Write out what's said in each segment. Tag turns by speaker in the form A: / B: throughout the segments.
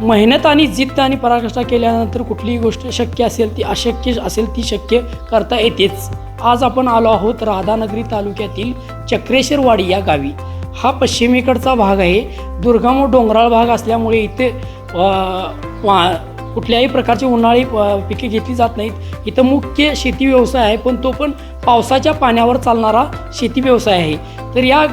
A: मेहनत आणि जिद्द आणि पराकाष्ठा केल्यानंतर कुठलीही गोष्ट शक्य असेल ती अशक्य असेल ती शक्य करता येतेच. आज आपण आलो आहोत राधानगरी तालुक्यातील चक्रेश्वरवाडी या गावी. हा पश्चिमेकडचा भाग आहे. दुर्गम व डोंगराळ भाग असल्यामुळे इथे वा- कुठल्याही प्रकारची उन्हाळी पिके घेतली जात नाहीत. इथं मुख्य शेती व्यवसाय आहे पण तो पण पावसाच्या पाण्यावर चालणारा शेती व्यवसाय आहे. तर या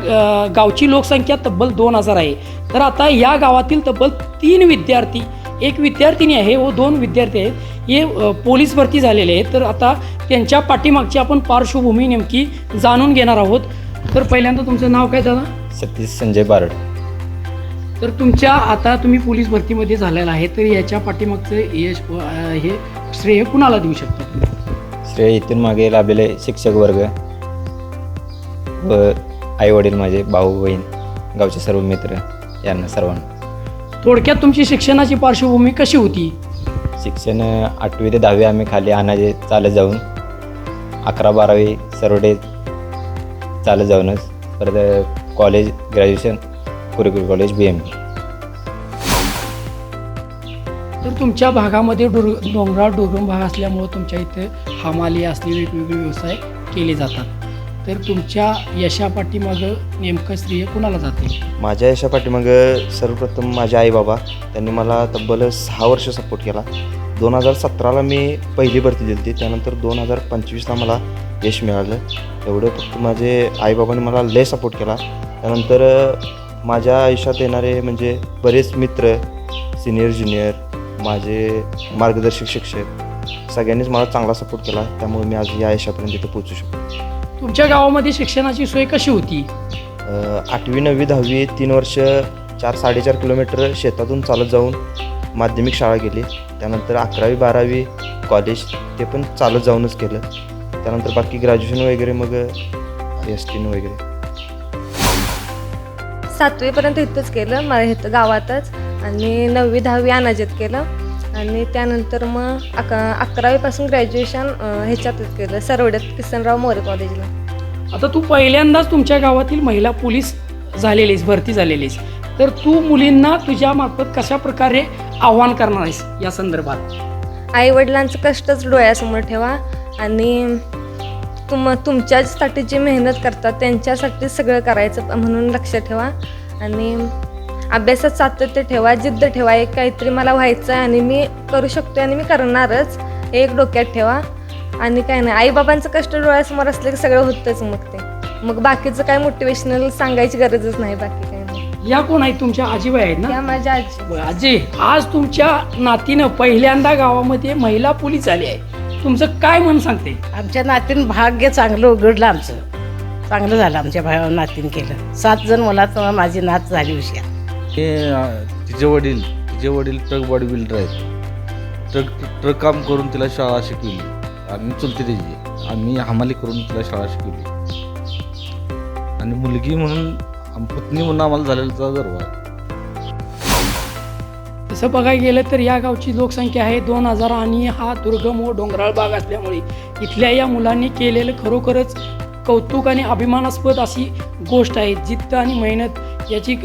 A: गावची लोकसंख्या तब्बल दोन हजार आहे. तर आता या गावातील तब्बल तीन विद्यार्थी एक विद्यार्थिनी आहे व दोन विद्यार्थी आहेत हे पोलीस भरती झालेले आहेत. तर आता त्यांच्या पाठीमागची आपण पार्श्वभूमी नेमकी जाणून घेणार आहोत. तर पहिल्यांदा तुमचं नाव काय दादा?
B: सतीश संजय बारड.
A: तर तुमच्या आता तुम्ही पोलीस भरतीमध्ये झालेला आहे तर याच्या पाठीमागचं यश हे श्रेय कुणाला देऊ शकता?
B: श्रेय इथून मागे लाभलेले शिक्षक वर्ग व आई वडील माझे भाऊ बहीण गावचे सर्व मित्र यांना सर्वांना.
A: थोडक्यात तुमची शिक्षणाची पार्श्वभूमी कशी होती?
B: शिक्षण आठवी ते दहावी आम्ही खाली अनाजे चालत जाऊन. अकरा बारावी सर्वडे चालत जाऊनच. परत कॉलेज ग्रॅज्युएशन कुरिकुल कॉलेज बी एम
A: तर तुमच्या भागामध्ये डोर डोंगराळ दुर्गम भाग असल्यामुळं तुमच्या इथे हमाली असले वेगवेगळे व्यवसाय केले जातात. तर तुमच्या यशापाठीमागं नेमकं स्त्रिय कुणाला जाते
C: माझ्या यशा पाठीमागं सर्वप्रथम माझे आई बाबा. त्यांनी मला तब्बल सहा वर्ष सपोर्ट केला. दोन हजार सतराला मी पहिली भरती दिली. होती त्यानंतर दोन हजार पंचवीसला मला यश मिळालं. एवढं फक्त माझे आईबाबांनी मला लय सपोर्ट केला. त्यानंतर माझ्या आयुष्यात येणारे म्हणजे बरेच मित्र सिनियर ज्युनियर माझे मार्गदर्शक शिक्षक सगळ्यांनीच मला चांगला सपोर्ट केला. त्यामुळे मी आज या यशापर्यंत इथं पोचू शकतो.
A: तुमच्या गावामध्ये शिक्षणाची सोय कशी होती?
C: अ, आठवी नववी दहावी तीन वर्ष चार साडेचार किलोमीटर शेतातून चालत जाऊन माध्यमिक शाळा गेली. त्यानंतर अकरावी बारावी कॉलेज ते पण चालत जाऊनच केलं. त्यानंतर बाकी ग्रॅज्युएशन वगैरे मग एस टीन वगैरे. सातवीपर्यंत
D: इथंच केलं. मला इथं गावातच. आणि नववी दहावी अनाजेत केलं. आणि त्यानंतर मग अक अकरावीपासून ग्रॅज्युएशन ह्याच्यातच केलं. सरवड्यात किसनराव मोरे कॉलेजला
A: आता तू पहिल्यांदाच तुमच्या गावातील महिला पोलीस झालेलीस भरती झालेलीस. तर तू मुलींना तुझ्या मार्फत कशा प्रकारे आव्हान करणार आहेस या संदर्भात?
D: आई वडिलांचं कष्टच डोळ्यासमोर ठेवा. आणि तुम तुमच्यासाठी जी मेहनत करतात त्यांच्यासाठी सगळं करायचं म्हणून लक्ष ठेवा. आणि अभ्यासात सातत्य ठेवा जिद्द ठेवा एक काहीतरी मला व्हायचं आहे आणि मी करू शकतो आणि मी करणारच. एक डोक्यात ठेवा. आणि काय नाही आईबाबांचं कष्ट डोळ्यासमोर असलं की सगळं होतंच मग ते. मग बाकीचं काय मोटिवेशनल सांगायची गरजच नाही बाकी काय नाही.
A: या कोण आहेत तुमच्या आजीबाई आहेत ना?
D: त्या माझ्या आजी.
A: बरं, आजी आज तुमच्या नातीनं पहिल्यांदा गावामध्ये महिला पोलीस झाली आहे. तुमचं काय मन सांगते?
E: आमच्या नातीन भाग्य चांगलं उघडलं आमचं. चांगलं झालं आमच्या भावा नातीन केलं. सात जण मला माझी नात झाली हुशार
F: हे तिचे वडील तिचे वडील ट्रक बॉडी बिल्डर आहेत. ट्रक ट्रक काम करून तिला शाळा शिकवली. आणि चुलते त्याची आम्ही हमाली करून तिला शाळा शिकवली. आणि मुलगी म्हणून पत्नी म्हणून आम्हाला झालेला गर्व आहे.
A: तसं बघायला गेलं तर या गावची लोकसंख्या आहे दोन हजार आणि हा दुर्गम व डोंगराळ भाग असल्यामुळे इथल्या या मुलांनी केलेलं खरोखरच कौतुक आणि अभिमानास्पद अशी गोष्ट आहे. जिद्द आणि मेहनत याची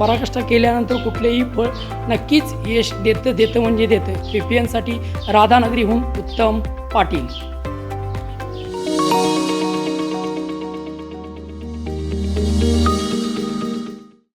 A: पराकाष्ठा केल्यानंतर कुठलेही फळ नक्कीच यश देतं देतं म्हणजे देतं. पी पी एनसाठी राधानगरीहून उत्तम पाटील.